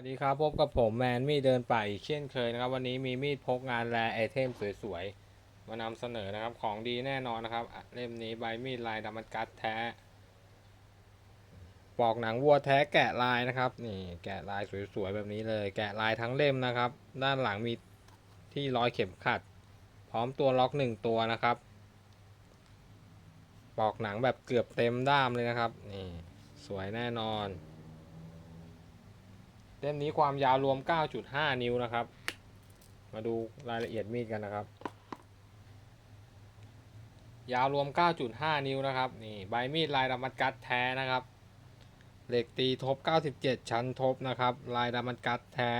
วัสดีครับพบกับผมแมนมีเดินป่าอีกเช่นเคยนะครับ วันนี้มีมีดพกงานแรไอเทมสวยๆ มานำเสนอนะครับของดีแน่นอนนะครับ เล่มนี้ใบมีดลายดามันกัดแท้ ปอกหนังวัวแท้แกะลายนะครับนี่แกะลายสวยๆแบบนี้เลย แกะลายทั้งเล่มนะครับ ด้านหลังมีที่ร้อยเข็มขัด พร้อมตัวล็อกหนึ่งตัวนะครับ ปอกหนังแบบเกือบเต็มด้ามเลยนะครับนี่สวยแน่นอน เล่มนี้ความยาวรวม 9.5 นิ้วนะครับ มาดูรายละเอียดมีดกันนะครับ ยาวรวม 9.5 นิ้วนะครับ นี่ใบมีดลายดามัดกัดแท้นะครับ เหล็กตีทบ 97 ชั้นทบนะครับ ลายดามัดกัดแท้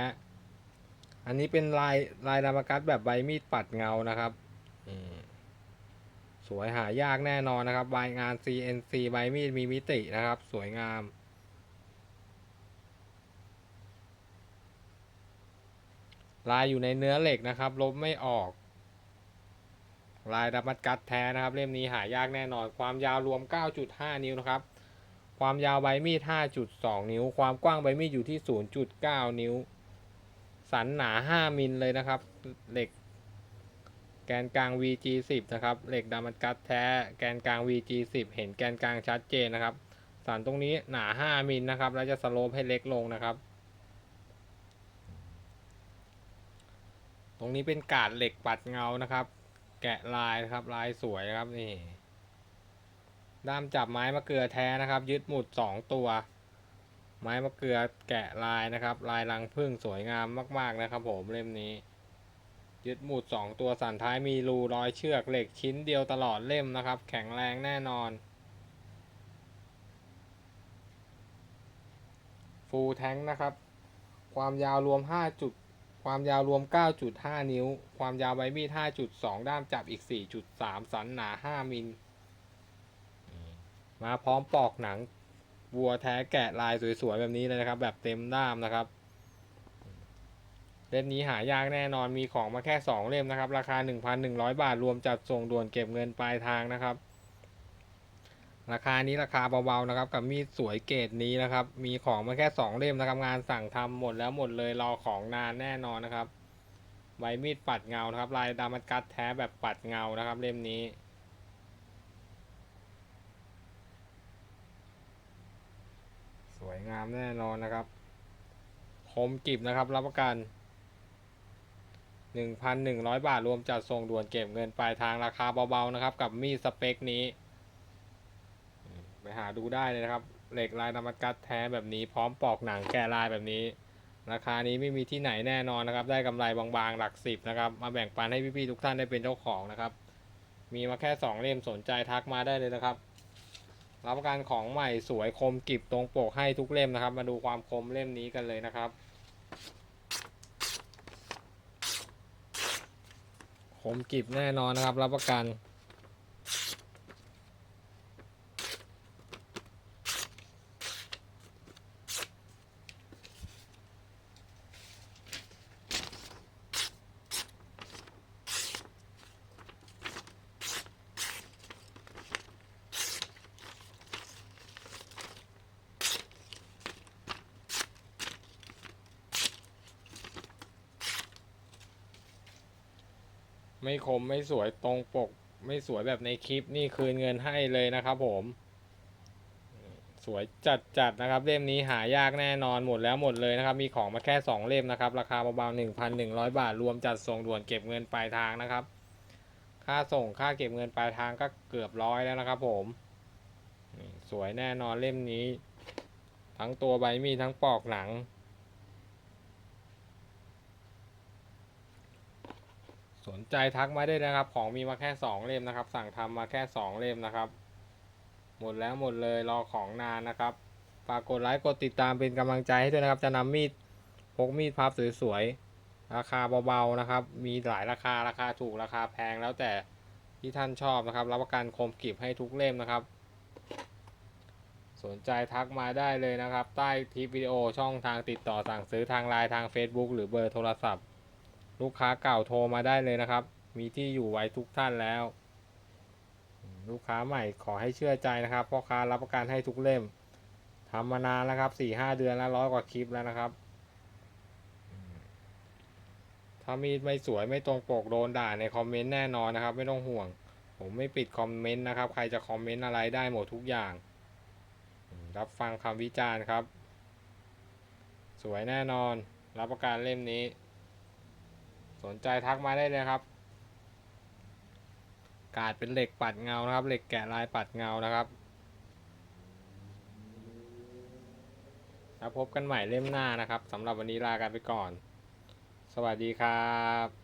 อันนี้เป็นลายลายดามัดกัดแบบใบมีดปัดเงานะครับสวยหายากแน่นอนนะครับ ใบงาน CNC ใบมีดมีมิตินะครับ สวยงาม ลายอยู่ในเนื้อเหล็กนะครับ ลบไม่ออก ลายดับมัดกัดแท้นะครับ เล่มนี้หายากแน่นอน ความยาวรวม 9.5 นิ้วนะครับ ความยาวใบมีด 5.2 นิ้ว ความกว้างใบมีดอยู่ที่ 0.9 นิ้ว สันหนา 5 มิลเลยนะครับ เหล็ก แกนกลาง VG10 นะครับ เหล็กดามัดกัดแท้ แกนกลาง VG10 เห็นแกนกลางชัดเจนนะครับ สันตรงนี้หนา 5 มิลนะครับ แล้วจะสโลปให้เล็กลงนะครับ ตรงนี้เป็นกาดเหล็กปัดเงานะครับ แกะลายนะครับลายสวยครับนี่ด้ามจับไม้มะเกลือแท้นะครับ ยึดหมุดสองตัว ไม้มะเกลือแกะลายนะครับ ลายรังผึ้งสวยงามมากๆนะครับ ผมเล่มนี้ ยึดหมุดสองตัวสันท้ายมีรูรอยเชือกเหล็กชิ้นเดียวตลอดเล่มนะครับ แข็งแรงแน่นอน ฟูลแท้งนะครับ ความยาวรวม5จุด ความยาวรวม 9.5 นิ้ว ความยาวใบมีด 5.2 ด้ามจับอีก 4.3 สันหนา 5 มิล มาพร้อมปอกหนัง วัวแท้แกะลายสวยๆ แบบนี้เลยนะครับ แบบเต็มด้ามนะครับ เล่มนี้หายากแน่นอนมีของมาแค่ 2 เล่มนะครับ ราคา 1,100 บาท รวมจัดส่งด่วนเก็บเงินปลายทางนะครับ ราคานี้ราคาเบาๆนะครับ กับมีดสวยเกรดนี้นะครับ มีของมาแค่ 2 เล่มนะครับงานสั่งทำหมดแล้วหมดเลยรอของนานแน่นอนนะครับใบมีดปัดเงานะครับ ลายดามัดกัดแท้แบบปัดเงานะครับ เล่มนี้สวยงามแน่นอนนะครับ คมกิบนะครับ รับประกัน 1,100 บาทรวมจัดส่งด่วนเก็บเงินปลายทางราคาเบาๆนะครับ กับมีดสเปคนี้ หาดูได้เลยนะครับ เหล็กลายนมักัดแท้แบบนี้พร้อมปอกหนังแกะลายแบบนี้ ราคานี้ไม่มีที่ไหนแน่นอนนะครับ ได้กำไรบางๆหลักสิบนะครับ มาแบ่งปันให้พี่ๆทุกท่านได้เป็นเจ้าของนะครับ มีมาแค่ 2 เล่มสนใจทักมาได้เลยนะครับ รับประกันของใหม่สวยคมกริบตรงปกให้ทุกเล่มนะครับ มาดูความคมเล่มนี้กันเลยนะครับคมกริบแน่นอนนะครับ รับประกัน ไม่คมไม่สวยตรงปก ไม่สวยแบบในคลิปนี่คืนเงินให้เลยนะครับผม สวยจัดจัดนะครับ เล่มนี้หายากแน่นอนหมดแล้วหมดเลยนะครับ มีของมาแค่ 2 เล่มนะครับ ราคาเบาๆ1,100 บาท รวมจัดส่งด่วนเก็บเงินปลายทางนะครับ ค่าส่งค่าเก็บเงินปลายทางก็เกือบร้อยแล้วนะครับผมสวยแน่นอนเล่มนี้ ทั้งตัวใบมีทั้งปอกหนัง สนใจทักมาได้นะครับ ของมีมาแค่ 2 เล่มนะครับ สั่งทำมาแค่ 2 เล่มนะครับ หมดแล้วหมดเลยรอของนานนะครับฝากกดไลค์กดติดตามเป็นกำลังใจให้ด้วยนะครับ จะนำมีดพกมีดพับสวยๆราคาเบาๆนะครับ มีหลายราคาราคาถูกราคาแพงแล้วแต่ที่ท่านชอบนะครับ รับประกันคมกริบให้ทุกเล่มนะครับ สนใจทักมาได้เลยนะครับ ใต้คลิปวิดีโอช่องทางติดต่อสั่งซื้อทางไลน์ทาง Facebook หรือเบอร์โทรศัพท์ ลูกค้าเก่าโทรมาได้เลยนะครับ มีที่อยู่ไว้ทุกท่านแล้ว ลูกค้าใหม่ขอให้เชื่อใจนะครับพ่อค้ารับประกันให้ทุกเล่มทำมานานแล้วครับสี่ห้าเดือนแล้วร้อยกว่าคลิปแล้วนะครับ ถ้ามีดไม่สวยไม่ตรงปกโดนด่าในคอมเมนต์แน่นอนนะครับ ไม่ต้องห่วง ผมไม่ปิดคอมเมนต์นะครับ ใครจะคอมเมนต์อะไรได้หมดทุกอย่าง รับฟังคำวิจารณ์ครับ สวยแน่นอน รับประกันเล่มนี้ สนใจทักมาได้เลยครับ กาดเป็นเหล็กปัดเงานะครับ เหล็กแกะลายปัดเงานะครับ แล้วพบกันใหม่เล่มหน้านะครับสำหรับวันนี้ลากันไปก่อน สวัสดีครับ